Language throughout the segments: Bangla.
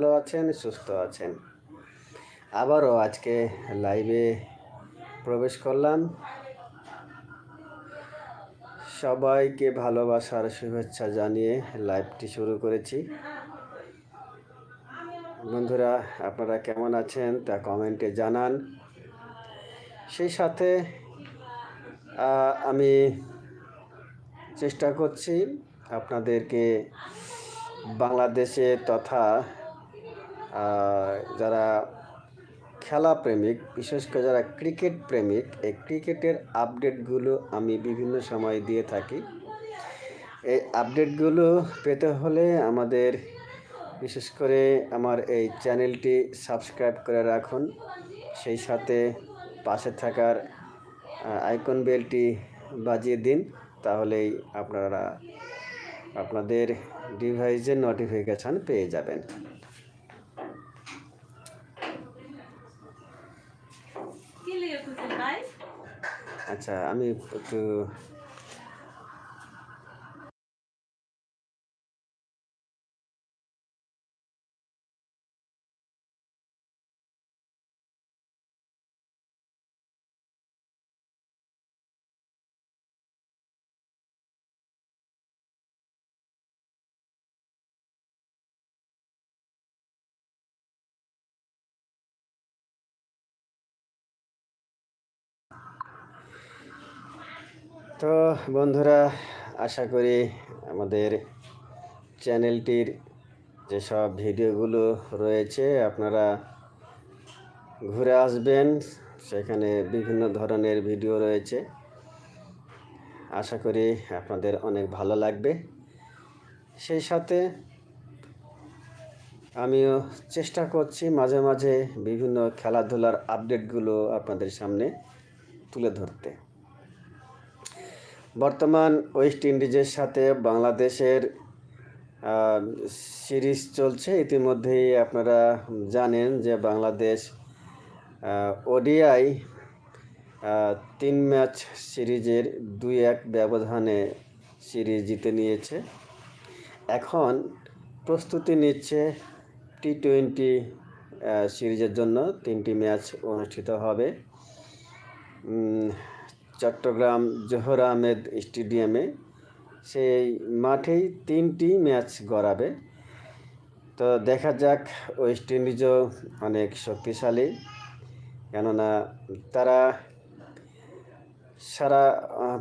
ভালো আছেন, সুস্থ আছেন। আবারও আজকে লাইভে প্রবেশ করলাম। সবাইকে ভালোবাসার শুভেচ্ছা জানিয়ে লাইভটি শুরু করেছি। বন্ধুরা, আপনারা কেমন আছেন তা কমেন্টে জানান। সেই সাথে আমি চেষ্টা করছি আপনাদেরকে বাংলাদেশে তথা যারা খেলা প্রেমিক, বিশেষ করে যারা ক্রিকেট প্রেমিক, এই ক্রিকেটের আপডেটগুলো আমি বিভিন্ন সময় দিয়ে থাকি। এই আপডেটগুলো পেতে হলে আমাদের, বিশেষ করে আমার এই চ্যানেলটি সাবস্ক্রাইব করে রাখুন। সেই সাথে পাশে থাকার আইকন বেলটি বাজিয়ে দিন, তাহলেই আপনারা আপনাদের ডিভাইসের নোটিফিকেশান পেয়ে যাবেন। আচ্ছা আমি একটু তো বন্ধুরা, আশা করি আমাদের চ্যানেলটির যেসব ভিডিওগুলো রয়েছে, আপনারা ঘুরে আসবেন। সেখানে বিভিন্ন ধরনের ভিডিও রয়েছে। আশা করি আপনাদের অনেক ভালো লাগবে। সেই সাথে আমিও চেষ্টা করছি মাঝে মাঝে বিভিন্ন খেলাধুলার আপডেটগুলো আপনাদের সামনে তুলে ধরতে। বর্তমান ওয়েস্ট ইন্ডিজের সাথে বাংলাদেশের সিরিজ চলছে। ইতিমধ্যেই আপনারা জানেন যে বাংলাদেশ ওডিআই তিন ম্যাচ সিরিজের দুই এক ব্যবধানে সিরিজ জিতে নিয়েছে। এখন প্রস্তুতি নিচ্ছে টি টোয়েন্টি সিরিজের জন্য। তিনটি ম্যাচ অনুষ্ঠিত হবে। চট্টগ্রাম জোহর আহমেদ স্টেডিয়ামে সেই মাঠেই তিনটি ম্যাচ গড়াবে। তো দেখা যাক, ওয়েস্ট ইন্ডিজও অনেক শক্তিশালী। কেননা তারা সারা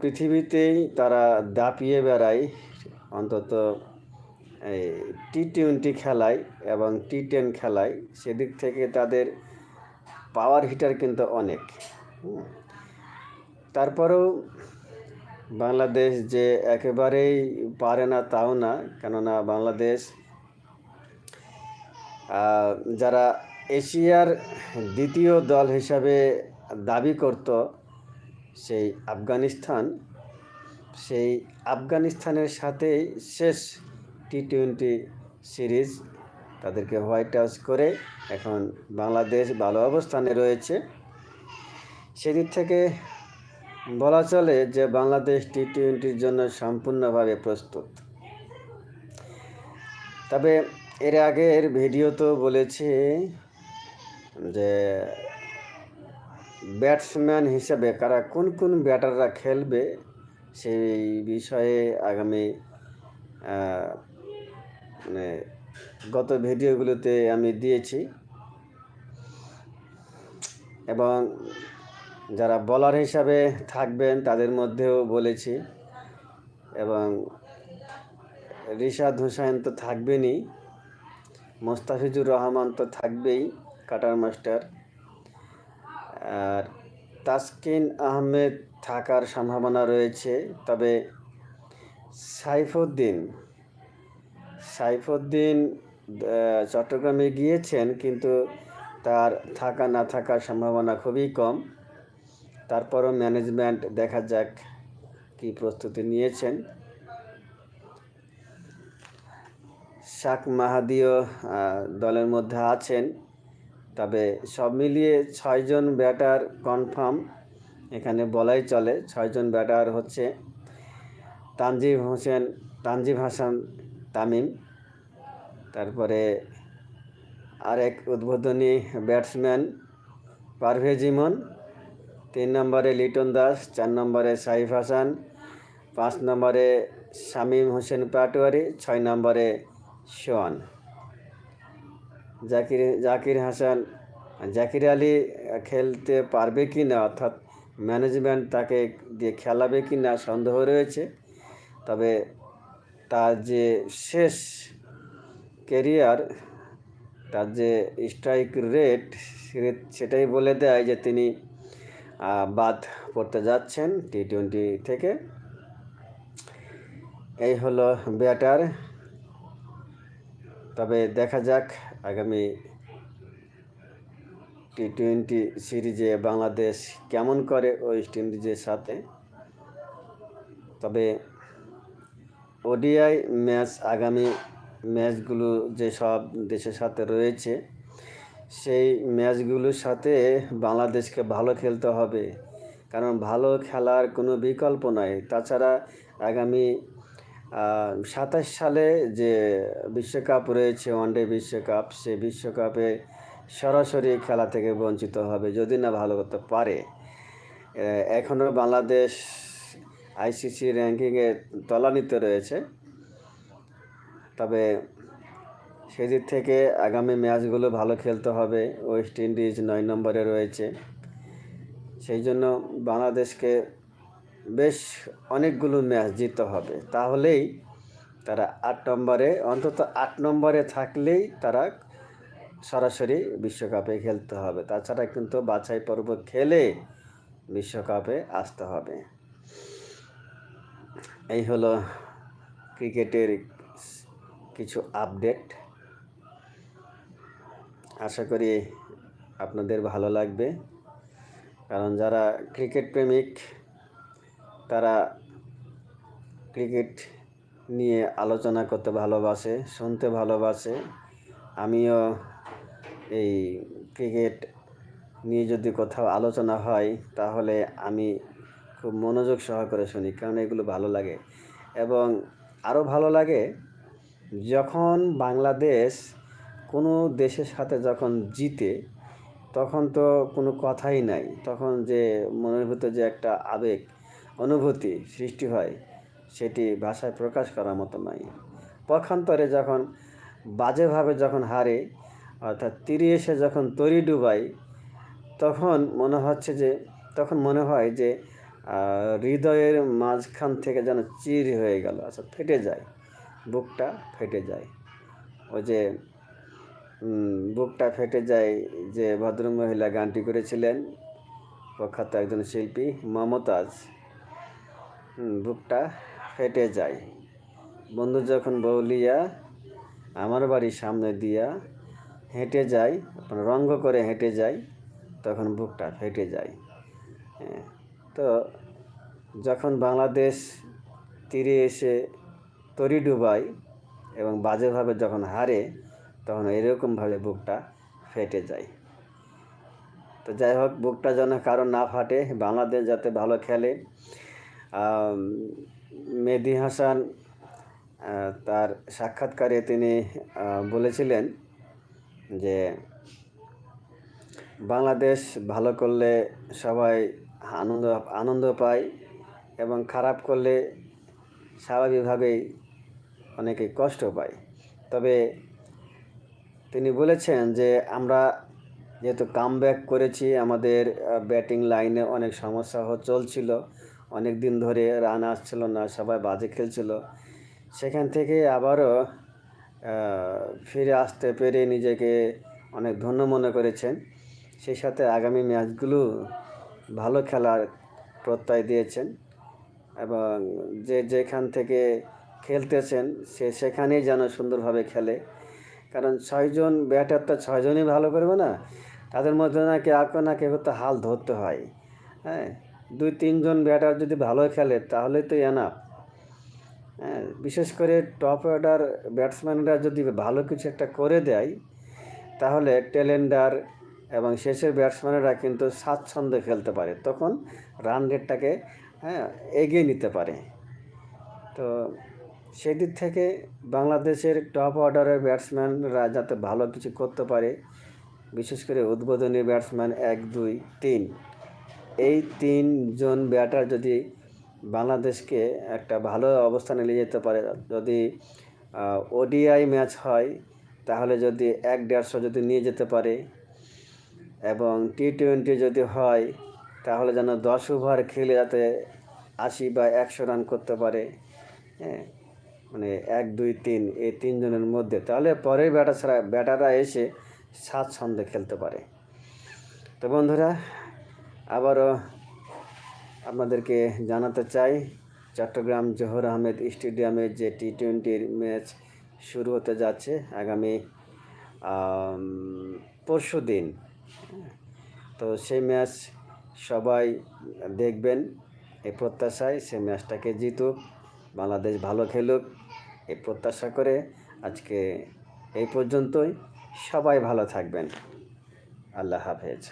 পৃথিবীতেই তারা দাপিয়ে বেড়ায় অন্তত এই টি টোয়েন্টি খেলায় এবং টি টেন খেলায়। সেদিক থেকে তাদের পাওয়ার হিটার কিন্তু অনেক। তারপরেও বাংলাদেশ যে একেবারেই পারে না, তাও না। কেননা বাংলাদেশ যারা এশিয়ার দ্বিতীয় দল হিসাবে দাবি করত, সেই আফগানিস্তান, সেই আফগানিস্তানের সাথেই শেষ টি টোয়েন্টি সিরিজ তাদেরকে হোয়াইট হাউস করে এখন বাংলাদেশ ভালো অবস্থানে রয়েছে। সেদিক থেকে বলা চলে যে বাংলাদেশ টি টোয়েন্টির জন্য সম্পূর্ণভাবে প্রস্তুত। তবে এর আগের ভিডিও তো বলেছি যে ব্যাটসম্যান হিসেবে কারা কোন কোন ব্যাটাররা খেলবে সেই বিষয়ে আগামী মানে গত ভিডিওগুলোতে আমি দিয়েছি। এবং যারা বলার হিসাবে থাকবেন, তাদের মধ্যেও বলেছি। এবং রিশাদ হুসাইন তো থাকবেনই, মোস্তাফিজুর রহমান তো থাকবেই, কাটার মাস্টার। আর তাসকিন আহমেদ থাকার সম্ভাবনা রয়েছে, তবে সাইফুদ্দিন সাইফুদ্দিন চট্টগ্রামে গিয়েছেন, কিন্তু তার থাকা না থাকার সম্ভাবনা খুবই কম। তারপরও ম্যানেজমেন্ট দেখা যাক কি প্রস্তুতি নিয়েছেন। শাক মাহাদিও দলের মধ্যে আছেন। তবে সব মিলিয়ে ছয়জন ব্যাটার কনফার্ম এখানে বলাই চলে ছয়জন ব্যাটার হচ্ছে তানজিব হোসেন, তানজিব হাসান, তামিম। তারপরে আরেক উদ্বোধনী ব্যাটসম্যান পারভেজ ইমন। তিন নম্বরে লিটন দাস, চার নম্বরে সাইফ হাসান, পাঁচ নম্বরে শামীম হোসেন পাটোয়ারি, ছয় নম্বরে সোয়ান জাকির জাকির হাসান, জাকির আলী খেলতে পারবে কি না, অর্থাৎ ম্যানেজমেন্ট তাকে দিয়ে খেলাবে কি না সন্দেহ রয়েছে। তবে তার যে শেষ কেরিয়ার তার যে স্ট্রাইক রেট সেটাই বলে দেয় যে তিনি বাদ পড়তে যাচ্ছেন টি টোয়েন্টি থেকে। এই হলো ব্যাটার। তবে দেখা যাক আগামী টি টোয়েন্টি সিরিজে বাংলাদেশ কেমন করে ওয়েস্ট ইন্ডিজের সাথে। তবে ওডিআই ম্যাচ, আগামী ম্যাচগুলো যেসব দেশের সাথে রয়েছে সেই ম্যাচগুলোর সাথে বাংলাদেশকে ভালো খেলতে হবে। কারণ ভালো খেলার কোনো বিকল্প নাই। তাছাড়া আগামী সাতাশ সালে যে বিশ্বকাপ রয়েছে ওয়ানডে বিশ্বকাপ, সে বিশ্বকাপে সরাসরি খেলা থেকে বঞ্চিত হবে, যদি না ভালো করতে পারে। এখনও বাংলাদেশ আইসিসি র্যাঙ্কিংয়ে তলানিতে রয়েছে। তবে সেদিক থেকে আগামী ম্যাচগুলো ভালো খেলতে হবে। ওয়েস্ট ইন্ডিজ নয় নম্বরে রয়েছে। সেই জন্য বাংলাদেশকে বেশ অনেকগুলো ম্যাচ জিততে হবে। তাহলেই তারা আট নম্বরে, অন্তত আট নম্বরে থাকলেই তারা সরাসরি বিশ্বকাপে খেলতে হবে। তাছাড়া কিন্তু বাছাই পর্ব খেলে বিশ্বকাপে আসতে হবে। এই হলো ক্রিকেটের কিছু আপডেট আশা করি আপনাদের ভালো লাগবে। কারণ যারা ক্রিকেট প্রেমিক, তারা ক্রিকেট নিয়ে আলোচনা করতে ভালোবাসে, শুনতে ভালোবাসে। আমিও এই ক্রিকেট নিয়ে যদি কোথাও আলোচনা হয়, তাহলে আমি খুব মনোযোগ সহকারে শুনি, কারণ এগুলো ভালো লাগে। এবং আরও ভালো লাগে, যখন বাংলাদেশ কোনো দেশের সাথে যখন জিতে, তখন তো কোনো কথাই নাই। তখন যে মনের ভিতর যে একটা আবেগ, অনুভূতি সৃষ্টি হয়, সেটি ভাষায় প্রকাশ করার মতো নয় পক্ষান্তরে যখন বাজেভাবে যখন হারে, অর্থাৎ তীরে এসে যখন তরি ডুবাই, তখন মনে হচ্ছে যে, তখন মনে হয় যে হৃদয়ের মাঝখান থেকে যেন চির হয়ে গেল। আচ্ছা ফেটে যায়, বুকটা ফেটে যায়। ওই যে বুকটা ফেটে যায় যে ভদ্রমহিলা গানটি করেছিলেন। প্রখ্যাত একজন শিল্পী মমতাজ। বুকটা ফেটে যায়। বন্ধু যখন বৌলিয়া আমার বাড়ির সামনে দিয়া হেঁটে যায় রঙ্গ করে হেঁটে যায় তখন বুকটা ফেটে যায়। হ্যাঁ, তো যখন বাংলাদেশ তীরে এসে তরি ডুবায় এবং বাজেভাবে যখন হারে তখন এরকমভাবে বুকটা ফেটে যায়। তো যাই হোক, বুকটা যেন কারও না ফাটে, বাংলাদেশ যাতে ভালো খেলে। মেহেদি হাসান তার সাক্ষাৎকারে তিনি বলেছিলেন যে, বাংলাদেশ ভালো করলে সবাই আনন্দ আনন্দ পায় এবং খারাপ করলে স্বাভাবিকভাবেই অনেকে কষ্ট পায়। তবে তিনি বলেছেন যে, আমরা যেহেতু কাম করেছি, আমাদের ব্যাটিং লাইনে অনেক সমস্যা চলছিল। অনেক দিন ধরে রান আসছিল না, সবাই বাজে খেলছিল। সেখান থেকে আবারও ফিরে আসতে পেরে নিজেকে অনেক ধন্য মনে করেছেন। সেই সাথে আগামী ম্যাচগুলো ভালো খেলার প্রত্যয় দিয়েছেন এবং যে যেখান থেকে খেলতেছেন, সে সেখানেই যেন সুন্দরভাবে খেলে। কারণ ছয়জন ব্যাটার তো ছয়জনই ভালো করবে না। তাদের মধ্যে না কে আঁকো না কেউ তো হাল ধরতে হয়। হ্যাঁ দুই তিনজন ব্যাটার যদি ভালো খেলে তাহলে তো এনাফ হ্যাঁ বিশেষ করে টপ অর্ডার ব্যাটসম্যানরা যদি ভালো কিছু একটা করে দেয়, তাহলে টেলেন্ডার এবং শেষের ব্যাটসম্যানেরা কিন্তু স্বাচ্ছন্দ্যে খেলতে পারে। তখন রান রেটটাকে হ্যাঁ এগিয়ে নিতে পারে। তো সেদিক থেকে বাংলাদেশের টপ অর্ডারের ব্যাটসম্যানরা যাতে ভালো কিছু করতে পারে, বিশেষ করে উদ্বোধনী ব্যাটসম্যান এক, দুই, তিন। এই তিনজন ব্যাটার যদি বাংলাদেশকে একটা ভালো অবস্থানে নিয়ে যেতে পারে, যদি ওডিআই ম্যাচ হয়, তাহলে যদি এক দেড়শো যদি নিয়ে যেতে পারে এবং টি টোয়েন্টি যদি হয়, তাহলে যেন দশ ওভার খেলে যাতে আশি বা একশো রান করতে পারে হ্যাঁ। মানে এক, দুই, তিন, এই তিনজনের মধ্যে। তাহলে পরের ব্যাটার ছাড়া, ব্যাটাররা এসে স্বাচ্ছন্দ্যে খেলতে পারে। তো বন্ধুরা, আবারও আপনাদেরকে জানাতে চাই, চট্টগ্রাম জোহর আহমেদ স্টেডিয়ামে যে টি টোয়েন্টির ম্যাচ শুরু হতে যাচ্ছে আগামী পরশু দিন। তো সেই ম্যাচ সবাই দেখবেন, এই প্রত্যাশায় সেই ম্যাচটাকে জিতুক। বাংলাদেশ ভালো খেলুক এই প্রত্যাশা করে আজকে এই পর্যন্তই। সবাই ভালো থাকবেন। আল্লাহ হাফেজ।